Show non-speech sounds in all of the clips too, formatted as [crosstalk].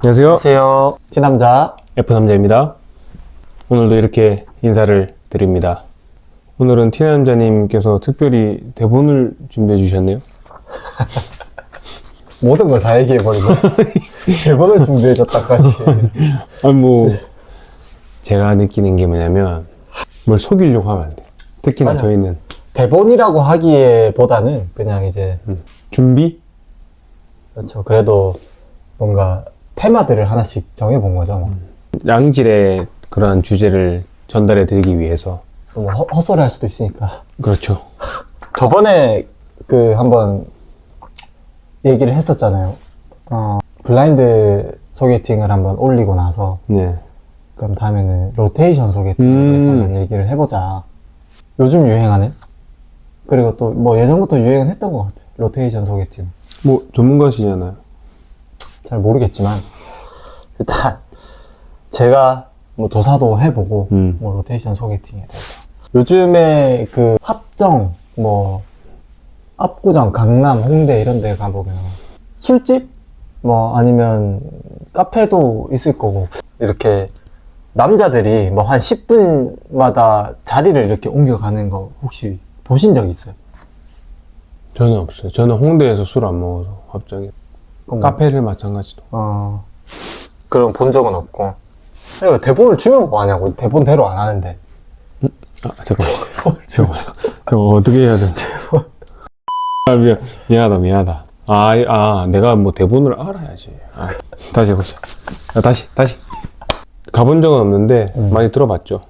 안녕하세요. 안녕하세요. 티남자. F남자입니다. 오늘도 이렇게 인사를 드립니다. 오늘은 T남자님께서 특별히 대본을 준비해 주셨네요. [laughs] 모든 걸 다 얘기해버리고. [laughs] 대본을 준비해줬다까지. [laughs] 아니, 뭐, 제가 느끼는 게 뭐냐면, 뭘 속이려고 하면 안 돼. 특히나 맞아. 저희는 대본이라고 하기에 보다는 그냥 이제, 준비? 그렇죠. 그래도 뭔가 테마들을 하나씩 정해본 거죠. 뭐. 양질의 그러한 주제를 전달해 드리기 위해서. 뭐 헛, 헛소리 할 수도 있으니까. 그렇죠. [laughs] 저번에 그 한번 얘기를 했었잖아요. 어, 블라인드 소개팅을 한번 올리고 나서 네. 그럼 다음에는 로테이션 소개팅에 음. 대해서 한번 얘기를 해보자. 요즘 유행하는? 그리고 또 뭐 예전부터 유행은 했던 것 같아 요. 로테이션 소개팅. 뭐, 전문가시잖아요. 잘 모르겠지만 일단 제가 뭐 조사도 해보고 음. 뭐 로테이션 소개팅에 대해서 요즘에 그 합정 뭐 압구정 강남 홍대 이런 데 가보면 술집 뭐 아니면 카페도 있을 거고 이렇게 남자들이 뭐 한 10분마다 자리를 이렇게 옮겨가는 거 혹시 보신 적 있어요? 저는 없어요. 저는 홍대에서 술 안 먹어서 갑자기. 그럼 뭐 카페를 마찬가지도. 어, 그럼 본 적은 없고. 그러니까 대본을 주면 뭐 하냐고. 대본대로 안 하는데. 아, 잠깐만. 저거, 저거 어떻게 해야 되는데. 아, 미안, 미안하다, 미안하다. 아, 이- 아, 내가 뭐 대본을 알아야지. 아, 다시 해보자. 아, 다시, 다시. 가본 적은 없는데, 음. 많이 들어봤죠.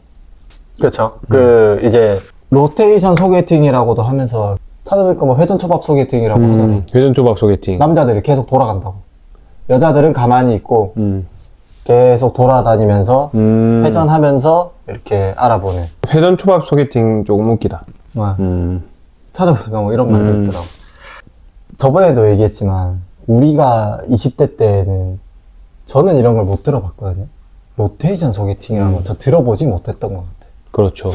그렇죠. 그, 이제, 로테이션 소개팅이라고도 하면서, 찾아보니까 뭐 회전초밥 소개팅이라고 하더라고요. 음, 회전초밥 소개팅. 남자들이 계속 돌아간다고. 여자들은 가만히 있고, 음, 계속 돌아다니면서, 음, 회전하면서, 이렇게 알아보는. 회전 초밥 소개팅 조금 웃기다. 와, 음, 찾아보니까 뭐 이런 말도 음. 있더라고. 저번에도 얘기했지만, 우리가 20대 때는, 저는 이런 걸 못 들어봤거든요. 로테이션 소개팅이라는 음. 거저 들어보지 못했던 것 같아요. 그렇죠.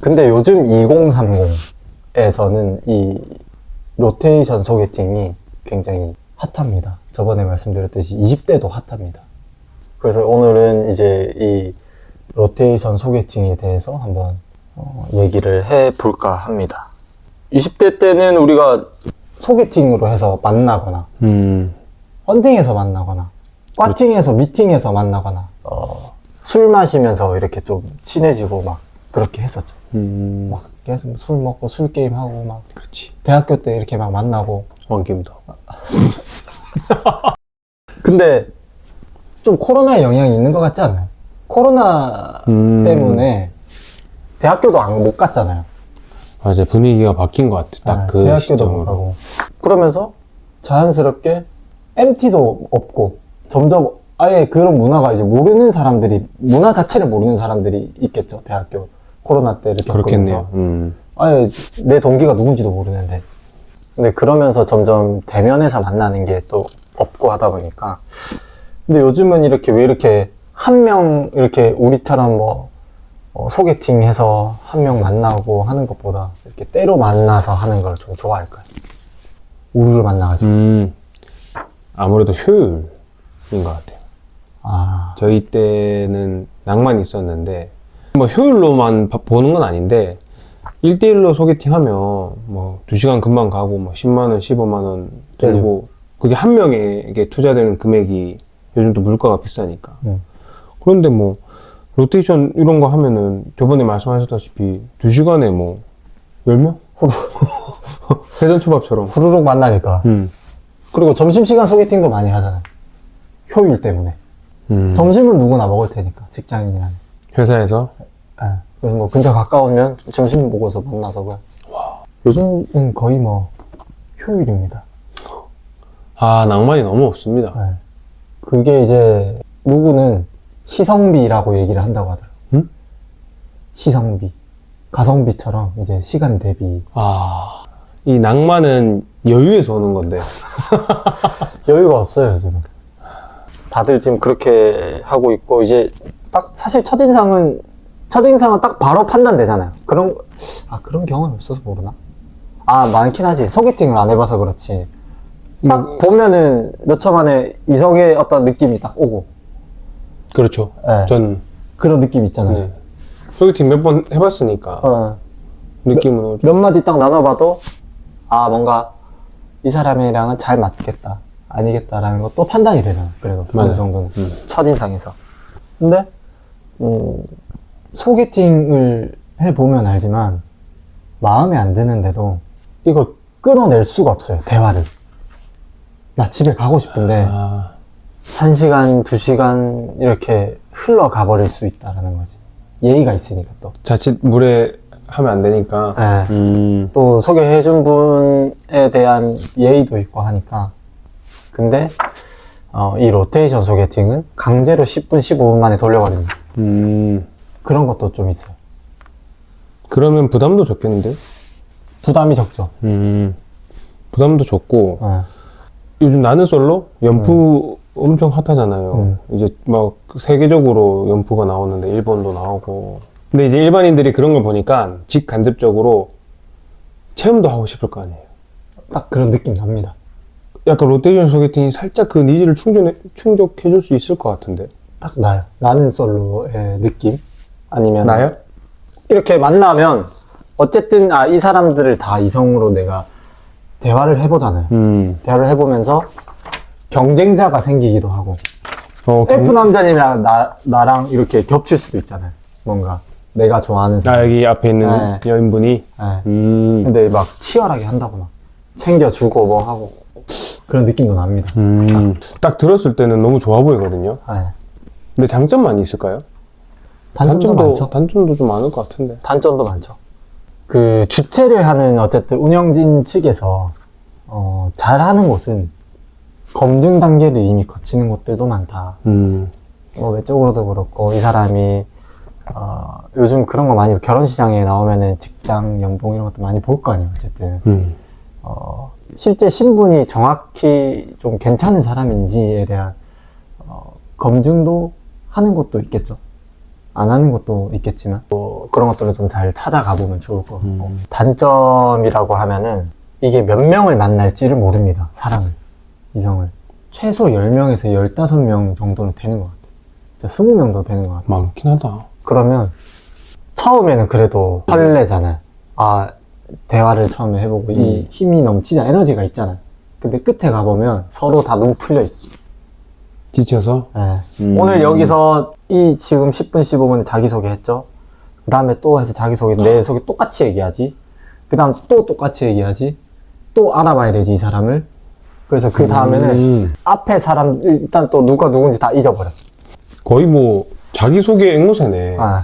근데 요즘 2030에서는 이 로테이션 소개팅이 굉장히 핫합니다. 저번에 말씀드렸듯이 20대도 핫합니다. 그래서 오늘은 이제 이 로테이션 소개팅에 대해서 한번 어, 얘기를 해 볼까 합니다. 20대 때는 우리가 소개팅으로 해서 만나거나 음, 헌팅에서 만나거나 꽈팅에서 미팅에서 만나거나 어, 술 마시면서 이렇게 좀 친해지고 막 그렇게 했었죠. 음, 막 계속 술 먹고 술 게임 하고 막 그렇지. 대학교 때 이렇게 막 만나고 왕김도. [laughs] [laughs] 근데 좀 코로나의 영향이 있는 것 같지 않나요? 코로나 음, 때문에 대학교도 안 못 갔잖아요. 맞아, 분위기가 바뀐 것 같아. 딱 아, 그 대학교도 못 시점으로. 가고 그러면서 자연스럽게 MT도 없고 점점 아예 그런 문화가 이제 모르는 사람들이 문화 자체를 모르는 사람들이 있겠죠 대학교 코로나 때를 겪으면서 그렇겠네요. 음. 아예 내 동기가 누군지도 모르는데. 근데 그러면서 점점 대면에서 만나는 게 또 없고 하다 보니까. 근데 요즘은 이렇게 왜 이렇게 한 명 이렇게 우리처럼 뭐 어, 소개팅 해서 한 명 만나고 하는 것보다 이렇게 때로 만나서 하는 걸 좀 좋아할까요? 우르르 만나가지고. 음, 아무래도 효율인 것 같아요. 아, 저희 때는 낭만이 있었는데, 뭐 효율로만 바- 보는 건 아닌데, 1대1로 소개팅 하면, 뭐, 2시간 금방 가고, 뭐, 10만원, 15만원 들고, 그게 한 명에게 투자되는 금액이 요즘 또 물가가 비싸니까. 음. 그런데 뭐, 로테이션 이런 거 하면은, 저번에 말씀하셨다시피, 2시간에 뭐, 10명? [laughs] 회전 초밥처럼. 후루룩 만나니까. 음. 그리고 점심시간 소개팅도 많이 하잖아요. 효율 때문에. 음. 점심은 누구나 먹을 테니까, 직장인이라면. 회사에서 예. 그래서 뭐 근처 가까우면 점심 먹어서 만나서 그냥. 요즘은 거의 뭐 효율입니다. 아 낭만이 너무 없습니다. 예. 그게 이제 누구는 시성비라고 얘기를 한다고 하더라고요. 응? 시성비. 가성비처럼 이제 시간 대비. 아 이 낭만은 여유에서 오는 건데. [laughs] 여유가 없어요, 요즘은. 다들 지금 그렇게 하고 있고, 이제 딱 사실 첫인상은, 첫인상은 딱 바로 판단되잖아요. 그런, 아, 그런 경험이 없어서 모르나? 아, 많긴 하지. 소개팅을 안 해봐서 그렇지. 딱 뭐, 보면은 몇 초 만에 이성의 어떤 느낌이 딱 오고 그렇죠. 네. 전 그런 느낌 있잖아요. 네. 소개팅 몇 번 해봤으니까 어. 느낌으로 몇 마디 딱 나눠봐도 아 뭔가 이 사람이랑은 잘 맞겠다 아니겠다라는 것도 판단이 되잖아 그래도 어느. 정도는 음. 첫 인상에서 근데 음, 소개팅을 해보면 알지만 마음에 안 드는데도 이걸 끊어낼 수가 없어요 대화를 나 집에 가고 싶은데 아, 한 시간 두 시간 이렇게 흘러가 버릴 수 있다라는 거지 예의가 있으니까 또 자칫 물에 하면 안 되니까. 네. 음. 또 소개해준 분에 대한 예의도 있고 하니까. 근데, 어, 이 로테이션 소개팅은 강제로 10분, 15분 만에 돌려버립니다. 음. 그런 것도 좀 있어요. 그러면 부담도 적겠는데? 부담이 적죠. 음. 부담도 적고 어. 요즘 나는 솔로 연프 엄청 핫하잖아요. 음. 이제 막 세계적으로 연프가 나오는데 일본도 나오고. 근데 이제 일반인들이 그런 걸 보니까 직간접적으로 체험도 하고 싶을 거 아니에요. 딱 그런 느낌 납니다. 약간 롯데리온 소개팅이 살짝 그 니즈를 충전해, 충족해줄 수 있을 것 같은데. 딱 나요. 나는 솔로의 느낌? 아니면. 나요? 이렇게 만나면, 어쨌든, 아, 이 사람들을 다 이성으로 내가 대화를 해보잖아요. 음. 대화를 해보면서 경쟁자가 생기기도 하고. 어, F 남자님이랑 나, 나랑 이렇게 겹칠 수도 있잖아요. 뭔가. 내가 좋아하는 아, 사람. 여기 앞에 있는 네. 여인분이. 네. 음. 근데 막 치열하게 한다고 막 챙겨주고 뭐 하고 그런 느낌도 납니다. 음. 딱 들었을 때는 너무 좋아 보이거든요. 네. 근데 장점만 있을까요? 단점도, 많죠. 단점도 좀 많을 것 같은데. 단점도 많죠. 그 주최를 하는 어쨌든 운영진 측에서 어, 잘하는 곳은 검증 단계를 이미 거치는 곳들도 많다. 음. 뭐 외적으로도 그렇고 이 사람이 어, 요즘 그런 거 많이 결혼 시장에 나오면은 직장 연봉 이런 것도 많이 볼 거 아니에요. 어쨌든 음. 어, 실제 신분이 정확히 좀 괜찮은 사람인지에 대한 어, 검증도 하는 것도 있겠죠. 안 하는 것도 있겠지만 뭐 그런 것들을 좀 잘 찾아가 보면 좋을 것 같고 음. 단점이라고 하면은 이게 몇 명을 만날지를 모릅니다. 사람을 이성을 최소 10명에서 15명 정도는 되는 것 같아요. 진짜 20명도 되는 것 같아요. 많긴 하다. 그러면 처음에는 그래도 설레잖아요. 아 대화를 처음에 해보고 이 음. 힘이 넘치잖아 에너지가 있잖아. 근데 끝에 가보면 서로 다 눈 풀려 있어. 지쳐서? 예. 음. 오늘 여기서 이 지금 10분 15분 자기소개 했죠. 그 다음에 또 해서 자기소개 내 소개 똑같이 얘기하지. 그 다음 또 똑같이 얘기하지. 또 알아봐야 되지 이 사람을. 그래서 그 다음에는 음. 앞에 사람 일단 또 누가 누군지 다 잊어버려. 거의 뭐, 자기소개 앵무새네. 아,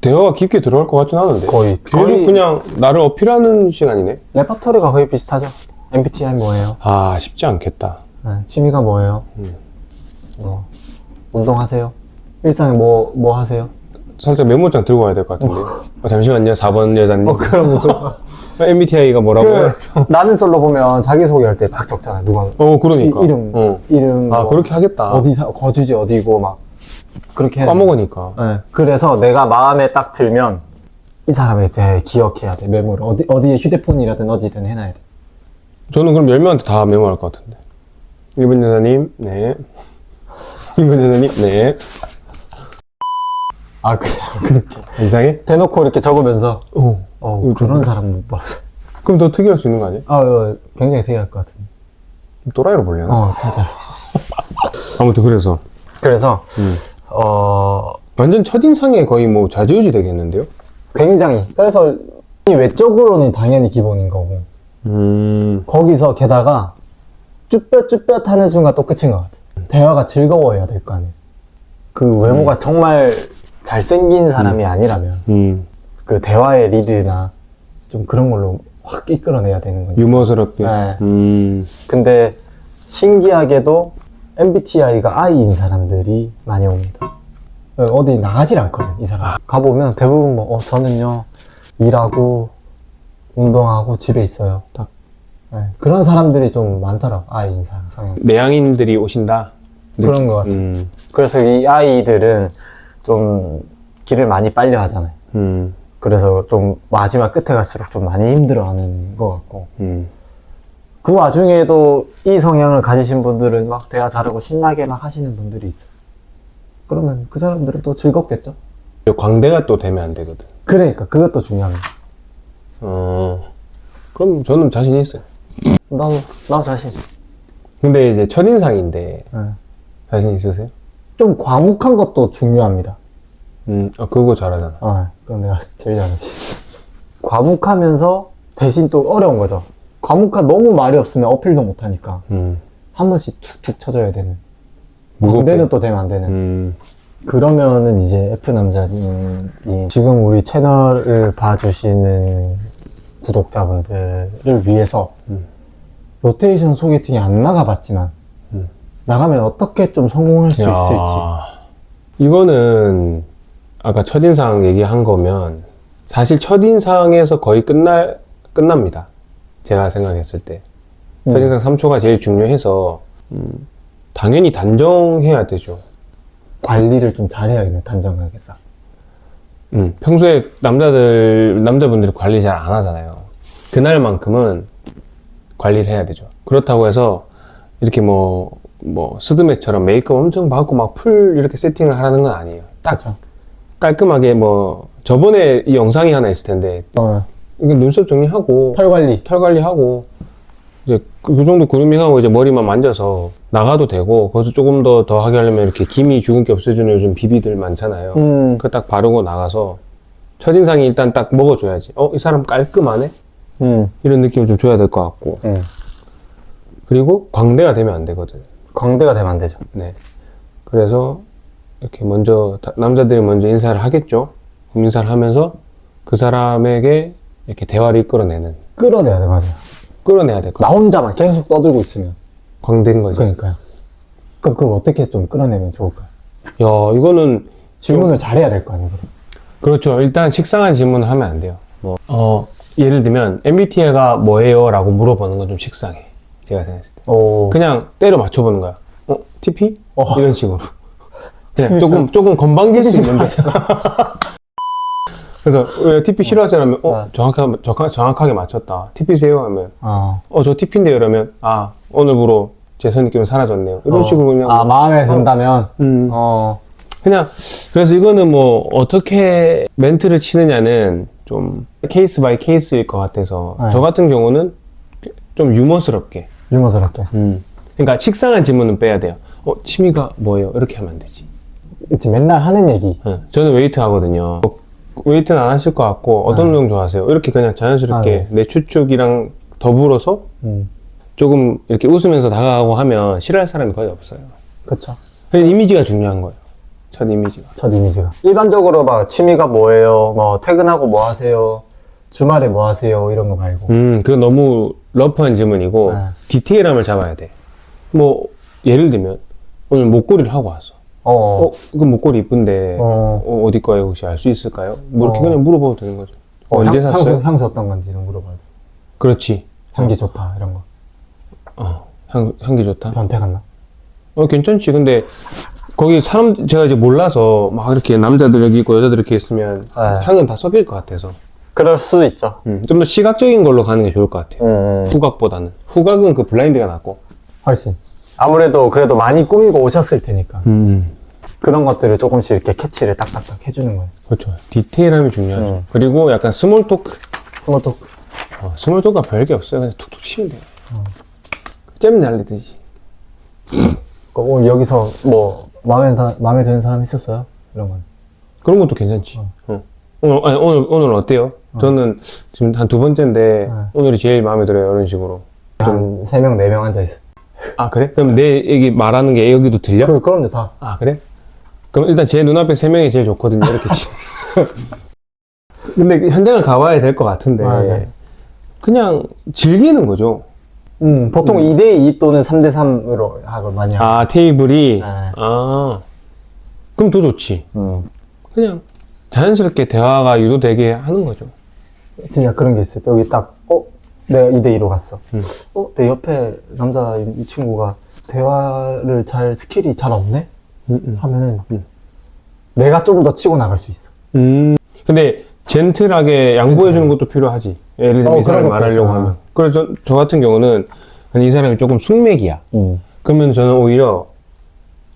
대화가 깊게 들어갈 것 같진 않은데. 거의 계속 거의 그냥 나를 어필하는 시간이네. 레퍼토리가 거의 비슷하죠. MBTI 뭐예요? 아, 쉽지 않겠다. 네, 취미가 뭐예요? 음. 뭐, 운동하세요? 일상에 뭐, 뭐 하세요? 살짝 메모장 들고 와야 될 것 같은데. 어, 잠시만요, 4번 여자님. 어, 그럼 뭐. [laughs] MBTI가 뭐라고 요? 그, 나는 솔로 보면 자기소개할 때 막 적잖아요. 누가, 어, 그러니까. 이, 름 어. 이름. 아, 뭐 그렇게 하겠다. 어디, 사, 거주지 어디고 막, 그렇게. 까먹으니까. 네, 그래서 내가 마음에 딱 들면, 이 사람에 대해 기억해야 돼. 메모를. 어디, 어디에 휴대폰이라든 어디든 해놔야 돼. 저는 그럼 10명한테 다 메모할 것 같은데. 1번 여자님, 네. 2번 여자님, 네. 아, 그냥 그렇게. 이상해? 대놓고 이렇게 적으면서, 어. 어, 음, 그런 사람 못 봤어. 그럼 더 특이할 수 있는 거 아니야? 아, 이거 굉장히 특이할 것 같은데. 또라이로 보려나? 어, 살짝. [laughs] 아무튼 그래서. 그래서, 음. 어, 완전 첫인상에 거의 뭐 좌지우지 되겠는데요? 굉장히. 그래서, 이 외적으로는 당연히 기본인 거고, 음. 거기서 게다가, 쭈뼛쭈뼛 하는 순간 또 끝인 것 같아. 대화가 즐거워야 될 거 아니에요. 그 외모가 정말 잘생긴 사람이 아니라면, 음. 그 대화의 리드나, 좀 그런 걸로 확 이끌어내야 되는 거죠. 유머스럽게. 네. 음. 근데, 신기하게도, MBTI가 I인 사람들이 많이 옵니다. 어디 나가질 않거든, 이 사람. 가보면 대부분 뭐, 어, 저는요, 일하고, 운동하고 집에 있어요. 딱. 네, 그런 사람들이 좀 많더라고, I인 사람 성향. 내향인들이 오신다. 그런 것 같아. 음. 그래서 이 아이들은 좀 길을 많이 빨려 하잖아요. 그 와중에도 이 성향을 가지신 분들은 막 대화 잘하고 신나게 막 하시는 분들이 있어요. 그러면 그 사람들은 또 즐겁겠죠? 광대가 또 되면 안 되거든. 그러니까 그것도 중요합니다. 어, 그럼 저는 자신 있어요. 나도, 나도 자신. 근데 이제 첫인상인데 네. 자신 있으세요? 좀 과묵한 것도 중요합니다. 음, 아, 그거 잘하잖아. 아, 그건 내가 제일 잘하지. 과묵하면서 대신 또 어려운 거죠. 과묵한 너무 말이 없으면 어필도 못 하니까 음, 한 번씩 툭툭 쳐줘야 되는. 무겁게. 광대는 또 되면 안 되는. 음, 그러면은 이제 F 남자님이 지금 우리 채널을 봐주시는 구독자분들을 위해서 음. 로테이션 소개팅이 안 나가봤지만 음. 나가면 어떻게 좀 성공할 수 야, 있을지. 이거는 아까 첫인상 얘기한 거면 사실 첫인상에서 거의 끝날, 끝납니다. 제가 생각했을 때. 음. 첫인상 3초가 제일 중요해서, 음, 당연히 단정해야 되죠. 관리를 좀 잘해야겠네 단정하겠어. 음, 평소에 남자들, 남자분들이 관리 잘 안 하잖아요. 그날만큼은 관리를 해야 되죠. 그렇다고 해서 이렇게 뭐, 뭐, 스드메처럼 메이크업 엄청 받고 막 풀 이렇게 세팅을 하라는 건 아니에요. 딱 그렇죠. 깔끔하게 뭐, 저번에 이 영상이 하나 있을 텐데, 어, 이게 눈썹 정리하고, 털 관리. 털 관리하고, 이제 그, 그 정도 그루밍하고 이제 머리만 만져서 나가도 되고, 거기서 조금 더 더 하게 하려면 이렇게 기미 주근깨 없애주는 요즘 비비들 많잖아요. 음, 그딱 바르고 나가서 첫인상이 일단 딱 먹어줘야지. 어, 이 사람 깔끔하네? 음, 이런 느낌을 좀 줘야 될 것 같고. 음. 그리고 광대가 되면 안 되거든. 광대가 되면 안 되죠. 네. 그래서 이렇게 먼저, 다- 남자들이 먼저 인사를 하겠죠? 인사를 하면서 그 사람에게 이렇게 대화를 이끌어내는, 끌어내야 돼 맞아요. 끌어내야 될 것. 나 혼자만 계속 떠들고 있으면. 광대인 거죠. 그러니까요. 그럼 그걸 어떻게 좀 끌어내면 좋을까요? 야, 이거는, 질문을 잘해야 될 거 아니에요. 그럼. 그렇죠. 일단 식상한 질문을 하면 안 돼요. 뭐, 어, 예를 들면, MBTI가 뭐예요? 라고 물어보는 건 좀 식상해. 제가 생각했을 때. 오, 그냥 때려 맞춰보는 거야. 어, TP? 어. 이런 식으로. [laughs] 그냥 조금, 조금 건방질 수 있는데. [laughs] 그래서, 왜 TP 싫어하세요? 하면, 어, 아. 정확하게, 정확- 정확하게 맞췄다. TP세요? 하면, 어. 어, 저 TP인데요? 이러면, 아, 오늘부로 제 선입견이 사라졌네요. 이런 어. 식으로 그냥. 아 마음에 든다면 음, 어 그냥, 그래서 이거는 뭐, 어떻게 멘트를 치느냐는 좀 케이스 바이 케이스일 것 같아서, 네. 저 같은 경우는 좀 유머스럽게. 유머스럽게 그러니까 식상한 질문은 빼야 돼요. 어, 취미가 뭐예요? 이렇게 하면 안 되지. 그치 맨날 하는 얘기 예, 저는 웨이트 하거든요. 뭐, 웨이트는 안 하실 것 같고 어떤 네. 운동 좋아하세요? 이렇게 그냥 자연스럽게 아, 네. 내 추측이랑 더불어서 음 조금 이렇게 웃으면서 다가가고 하면 싫어할 사람이 거의 없어요. 그쵸 그래서 이미지가 중요한 거예요. 첫 이미지가. 첫 이미지가 일반적으로 막 취미가 뭐예요 뭐 퇴근하고 뭐 하세요 주말에 뭐 하세요 이런 거 말고 음, 그거 너무 러프한 질문이고 네. 디테일함을 잡아야 돼. 뭐 예를 들면 오늘 목걸이를 하고 왔어. 어, 어, 이거 목걸이 이쁜데 어. 어, 어 디 거예요? 혹시 알 수 있을까요? 뭐 이렇게 어. 그냥 물어봐도 되는 거죠. 어, 언제 향, 샀어요? 향수, 향수 어떤 건지 좀 물어봐요 그렇지. 향기 좋다 이런 거 어, 향, 향기 좋다. 변태 같나? 어, 괜찮지. 근데, 거기 사람, 제가 이제 몰라서, 막 이렇게 남자들 여기 있고 여자들 이렇게 있으면, 네. 향은 다 섞일 것 같아서. 그럴 수도 있죠 음, 좀더 시각적인 걸로 가는 게 좋을 것 같아요. 음, 후각보다는. 후각은 그 블라인드가 낫고. 훨씬 아무래도 그래도 많이 꾸미고 오셨을 테니까 음, 그런 것들을 조금씩 이렇게 캐치를 딱딱딱 해주는 거예요 그렇죠. 디테일함이 중요하죠. 음. 그리고 약간 스몰 토크. 스몰 토크 어, 스몰 토크가 별게 없어요. 그냥 툭툭 치면 돼요. 어. 잼 날리듯이. [clears throat] 어, 여기서 뭐 마음에, 다, 마음에 드는 사람 있었어요? 이런 건 그런 것도 괜찮지. 어. 오늘, 아니, 오늘, 오늘 어때요? 저는 지금 한 두 번째인데, 네. 오늘이 제일 마음에 들어요. 이런 식으로. 한 3명, 4명 앉아있어 아, 그래? 그럼 내 얘기 말하는 게 여기도 들려? 그, 그럼요 다 아 그래? 그럼 일단 제 눈앞에 세 명이 제일 좋거든요 이렇게 치- [laughs] 근데 현장을 가봐야 될 것 같은데 아, 네. 그냥 즐기는 거죠 음, 보통 2대2 또는 3대3으로 하고 많이 하고 아 테이블이 네. 아 그럼 더 좋지 음. 그냥 자연스럽게 대화가 유도되게 하는 거죠 진짜 그런 게 있어요 여기 딱 어? 내가 2대2로 갔어 음. 어? 내 옆에 남자 이, 이 친구가 대화를 잘 스킬이 잘 없네? 음, 하면은 음. 내가 좀더 치고 나갈 수 있어 음. 근데 젠틀하게 양보해 주는 것도 필요하지 예를 들면 어, 이 사람이 말하려고. 하면 그래서 저, 저 같은 경우는 이 사람이 조금 숙맥이야. 음. 그러면 저는 오히려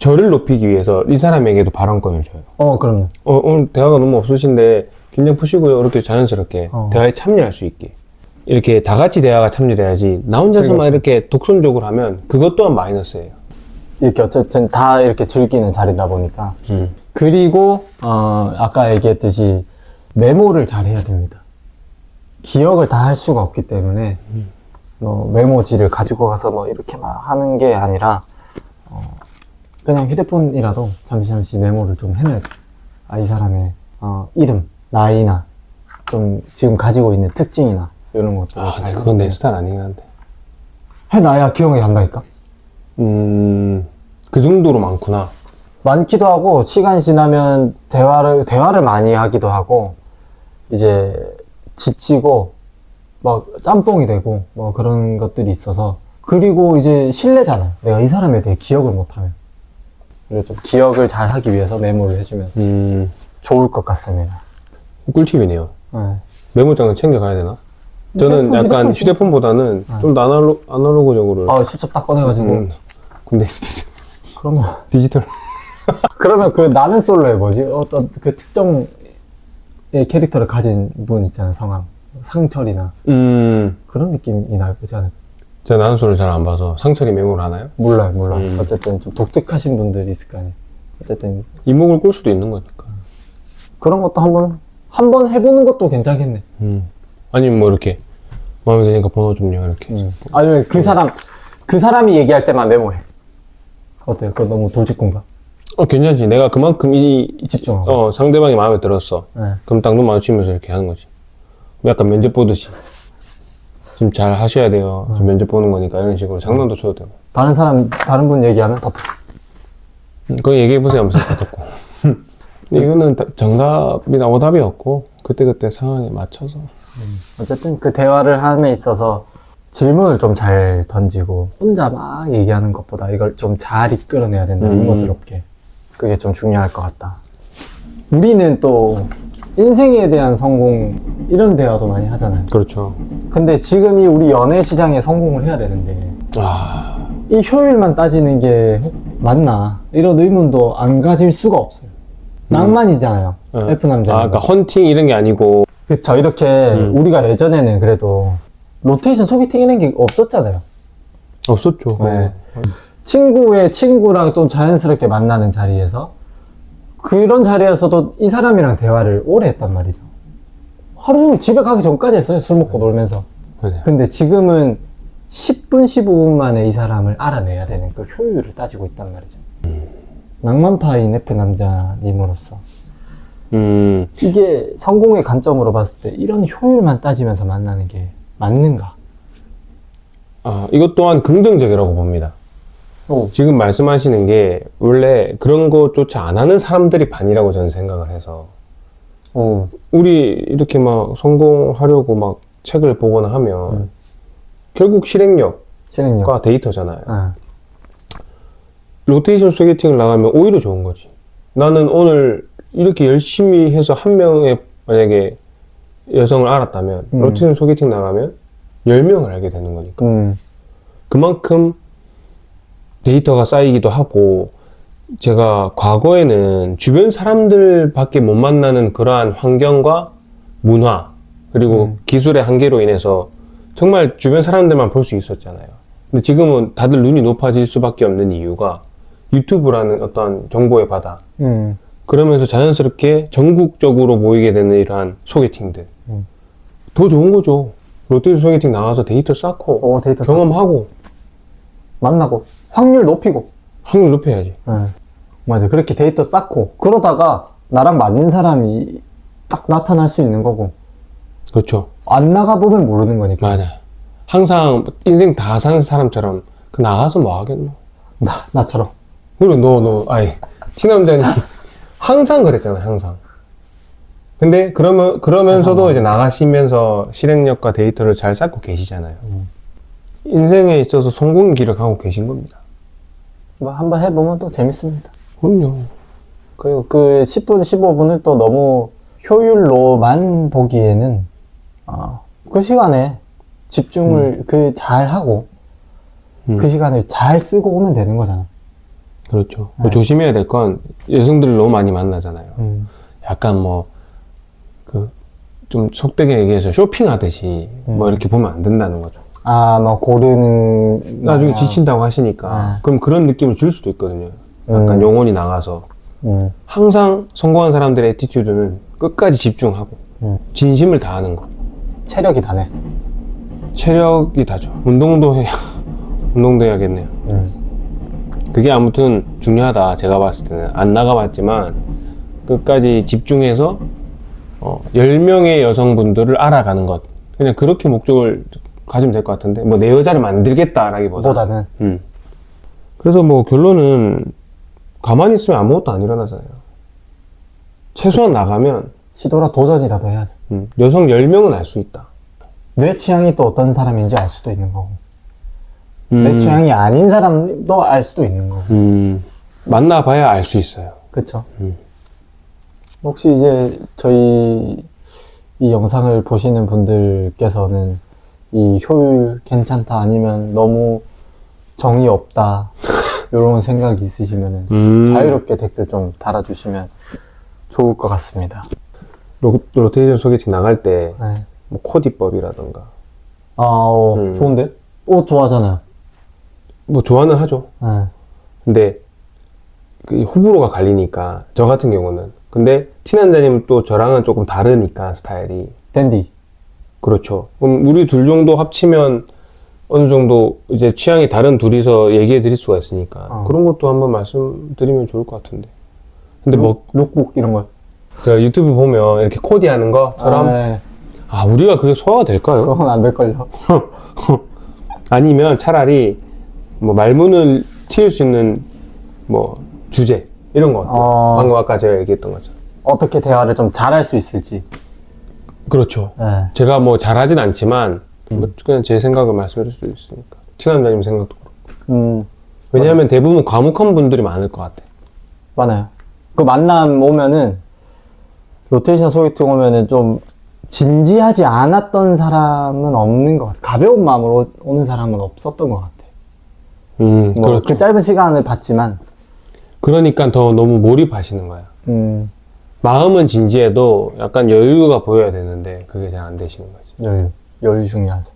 저를 높이기 위해서 이 사람에게도 발언권을 줘요. 어, 그럼요. 어, 오늘 대화가 너무 없으신데 긴장 푸시고요. 이렇게 자연스럽게 어. 대화에 참여할 수 있게. 이렇게 다 같이 대화가 참여돼야지 나 혼자서만 그렇죠. 이렇게 독선적으로 하면 그것 또한 마이너스예요. 이렇게 어쨌든 다 이렇게 즐기는 자리다 보니까. 음. 그리고, 어, 아까 얘기했듯이 메모를 잘 해야 됩니다. 기억을 다 할 수가 없기 때문에, 뭐, 메모지를 가지고 가서 뭐 이렇게 막 하는 게 아니라, 어, 그냥 휴대폰이라도 잠시 잠시 메모를 좀 해놔야 돼. 아, 이 사람의, 어, 이름, 나이나, 좀 지금 가지고 있는 특징이나, 이런 것들. 아, 근데 그건 내 스타일 아니긴 한데. 해놔야 기억이 난다니까? 음, 그 정도로 많구나. 많기도 하고 시간이 지나면 대화를 대화를 많이 하기도 하고 이제 지치고 막 짬뽕이 되고 뭐 그런 것들이 있어서 그리고 이제 신뢰잖아 내가 이 사람에 대해 기억을 못하면 그래서 좀 기억을 잘 하기 위해서 메모를 해주면 음, 좋을 것 같습니다. 꿀팁이네요. 네. 메모장은 챙겨가야 되나? 저는 약간 휴대폰. 휴대폰보다는 좀 더 아날로, 아날로그적으로. 아 수첩 딱 꺼내가지고. 음, 근데 진짜 그러면 디지털. [laughs] 그러면 그 나는 솔로의 뭐지? 어떤 그 특정의 캐릭터를 가진 분 있잖아요 성함 상철이나. 음, 그런 느낌이 나지 않을까 제가 나는소를 잘 안 봐서 상철이 메모를 하나요? 몰라요, 몰라 요. 음. 어쨌든 좀 독특하신 분들이 있을 거 아니에요. 어쨌든 이목을 꿀 수도 있는 거니까. 그런 것도 한번 한번 해보는 것도 괜찮겠네. 음. 아니면 뭐 이렇게 마음에 드니까 번호 좀요 이렇게. 아니면 그 사람 그 사람이 얘기할 때만 메모해. 어때요? 그거 너무 돌직군가? 어 괜찮지. 내가 그만큼 이 집중하고. 어, 상대방이 마음에 들었어. 네. 그럼 딱 눈 마주치면서 이렇게 하는 거지. 약간 면접 보듯이. 지금 잘 하셔야 돼요. 지금 면접 보는 거니까 이런 식으로 장난도 쳐도 되고. 다른 사람 다른 분 얘기하면 덮어. 음, 그거 얘기해 보세요 하면서 듣고. 이거는 다- 정답이나 오답이 없고 그때그때 상황에 맞춰서. 어쨌든 그 대화를 함에 있어서 질문을 좀 잘 던지고 혼자 막 얘기하는 것보다 이걸 좀 잘 이끌어내야 된다. 음. 이모스럽게. 그게 좀 중요할 것 같다. 우리는 또 인생에 대한 성공 이런 대화도 많이 하잖아요. 그렇죠. 근데 지금 이 우리 연애 시장에 성공을 해야 되는데 아, 이 효율만 따지는 게 혹- 맞나 이런 의문도 안 가질 수가 없어요. 낭만이잖아요. 네. F 남자. 아, 그러니까 헌팅 이런 게 아니고. 그쵸 이렇게 음. 우리가 예전에는 그래도 로테이션 소개팅 이런 게 없었잖아요. 없었죠. 네. 친구의 친구랑 또 자연스럽게 만나는 자리에서 그런 자리에서도 이 사람이랑 대화를 오래 했단 말이죠. 하루 종일 집에 가기 전까지 했어요. 술 먹고 놀면서. 네. 근데 지금은 10분, 15분 만에 이 사람을 알아내야 되는 그 효율을 따지고 있단 말이죠. 낭만파인 F 남자님으로서. 음, 이게 성공의 관점으로 봤을 때 이런 효율만 따지면서 만나는 게 맞는가? 아, 이것 또한 긍정적이라고 봅니다. 오. 지금 말씀하시는 게 원래 그런 것조차 안 하는 사람들이 반이라고 저는 생각을 해서 오. 우리 이렇게 막 성공하려고 막 책을 보거나 하면 음. 결국 실행력과 실행력. 데이터잖아요. 아, 로테이션 소개팅을 나가면 오히려 좋은 거지. 나는 오늘 이렇게 열심히 해서 한 명의 만약에 여성을 알았다면 음. 로테이션 소개팅 나가면 10명을 알게 되는 거니까. 음, 그만큼 데이터가 쌓이기도 하고 제가 과거에는 주변 사람들밖에 못 만나는 그러한 환경과 문화 그리고 음. 기술의 한계로 인해서 정말 주변 사람들만 볼 수 있었잖아요. 근데 지금은 다들 눈이 높아질 수밖에 없는 이유가 유튜브라는 어떤 정보의 바다 음, 그러면서 자연스럽게 전국적으로 모이게 되는 이러한 소개팅들 음. 더 좋은 거죠. 롯데 소개팅 나가서 데이터 쌓고 오, 데이터 사- 경험하고 만나고 확률 높이고. 확률 높여야지. 네. 맞아. 그렇게 데이터 쌓고 그러다가 나랑 맞는 사람이 딱 나타날 수 있는 거고 그렇죠. 안 나가 보면 모르는 거니까. 맞아. 항상 인생 다 사는 사람처럼 그 나가서 뭐 하겠노. 나 나처럼. 그리고 너, 너, 아이, 친남자니 [laughs] 항상 그랬잖아, 항상. 근데 그러면, 그러면서도 이제 나가시면서 실행력과 데이터를 잘 쌓고 계시잖아요. 음. 인생에 있어서 성공의 길을 가고 계신 겁니다. 뭐 한번 해보면 또 재밌습니다. 그럼요. 그리고 그 10분, 15분을 또 너무 효율로만 보기에는 어, 그 시간에 집중을 그잘 하고 음. 그 시간을 잘 쓰고 오면 되는 거잖아. 그렇죠. 네. 뭐 조심해야 될 건 여성들을 너무 많이 만나잖아요. 약간 뭐 그 좀 속되게 얘기해서 쇼핑하듯이 뭐 음. 이렇게 보면 안 된다는 거죠. 아, 막 고르는. 나중에 아, 지친다고 하시니까 아. 그럼 그런 느낌을 줄 수도 있거든요. 약간 음. 영혼이 나가서 음. 항상 성공한 사람들의 에티튜드는 끝까지 집중하고 음. 진심을 다하는 거. 체력이 다네. 체력이 다죠. 운동도 해야 [laughs] 운동도 해야겠네요. 음. 그게 아무튼 중요하다. 제가 봤을 때는 안 나가봤지만 끝까지 집중해서 어, 10명의 여성분들을 알아가는 것. 그냥 그렇게 목적을 가지면 될 것 같은데 뭐 내 여자를 만들겠다라기보다. 보다는. 음. 그래서 뭐 결론은 가만히 있으면 아무것도 안 일어나잖아요. 최소한 나가면 시도라 도전이라도 해야죠. 음, 여성 10명은 알 수 있다. 내 취향이 또 어떤 사람인지 알 수도 있는 거고. 음, 내 취향이 아닌 사람도 알 수도 있는 거고. 음, 만나봐야 알 수 있어요. 그쵸? 음. 혹시 이제 저희 이 영상을 보시는 분들께서는 이 효율 괜찮다 아니면 너무 정이 없다 [laughs] 이런 생각 이 있으시면 음, 자유롭게 댓글 좀 달아주시면 좋을 것 같습니다. 로, 로테이션 소개팅 나갈 때 네. 뭐 코디법이라던가 아, 어, 음. 좋은데? 옷 좋아하잖아요. 뭐 좋아는 하죠. 네. 근데 그 호불호가 갈리니까 저 같은 경우는 근데 티난자님은 또 저랑은 조금 다르니까 스타일이 댄디. 그렇죠. 그럼 우리 둘 정도 합치면 어느 정도 이제 취향이 다른 둘이서 얘기해 드릴 수가 있으니까 어. 그런 것도 한번 말씀드리면 좋을 것 같은데. 근데 뭐 룩북 이런 걸. 저 유튜브 보면 이렇게 코디하는 것처럼 아, 네. 아 우리가 그게 소화가 될까요? 그건 안 될걸요. [laughs] 아니면 차라리 뭐 말문을 틔울 수 있는 뭐 주제 이런 거? 어. 방금 아까 제가 얘기했던 것처럼 어떻게 대화를 좀 잘할 수 있을지. 그렇죠. 네. 제가 뭐 잘하진 않지만 뭐 그냥 제 생각을 말씀드릴 수 있으니까. 티남자님 생각도 그렇고. 음, 왜냐하면 대부분 과묵한 분들이 많을 것 같아. 많아요. 그 만남 오면은 로테이션 소개팅 오면은 좀 진지하지 않았던 사람은 없는 것 같아. 가벼운 마음으로 오는 사람은 없었던 것 같아. 음 뭐 그렇죠. 그 짧은 시간을 봤지만, 그러니까 더 너무 몰입하시는 거야. 음, 마음은 진지해도 약간 여유가 보여야 되는데 그게 잘 안 되시는 거지 여유, 여유 중요하죠.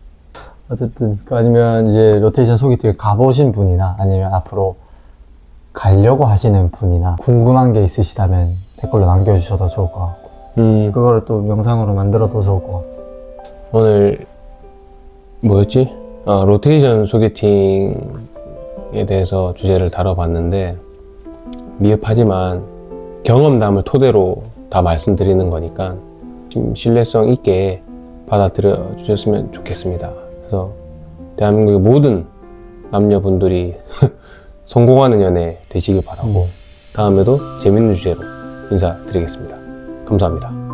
어쨌든 그 아니면 이제 로테이션 소개팅을 가보신 분이나 아니면 앞으로 가려고 하시는 분이나 궁금한 게 있으시다면 댓글로 남겨주셔도 좋을 것 같고 음 그거를 또 영상으로 만들어도 좋을 것 같고 오늘 뭐였지? 아, 로테이션 소개팅에 대해서 주제를 다뤄봤는데 미흡하지만 경험담을 토대로 다 말씀드리는 거니까 좀 신뢰성 있게 받아들여 주셨으면 좋겠습니다. 그래서 대한민국의 모든 남녀분들이 [laughs] 성공하는 연애 되시길 바라고 다음에도 재밌는 주제로 인사드리겠습니다. 감사합니다.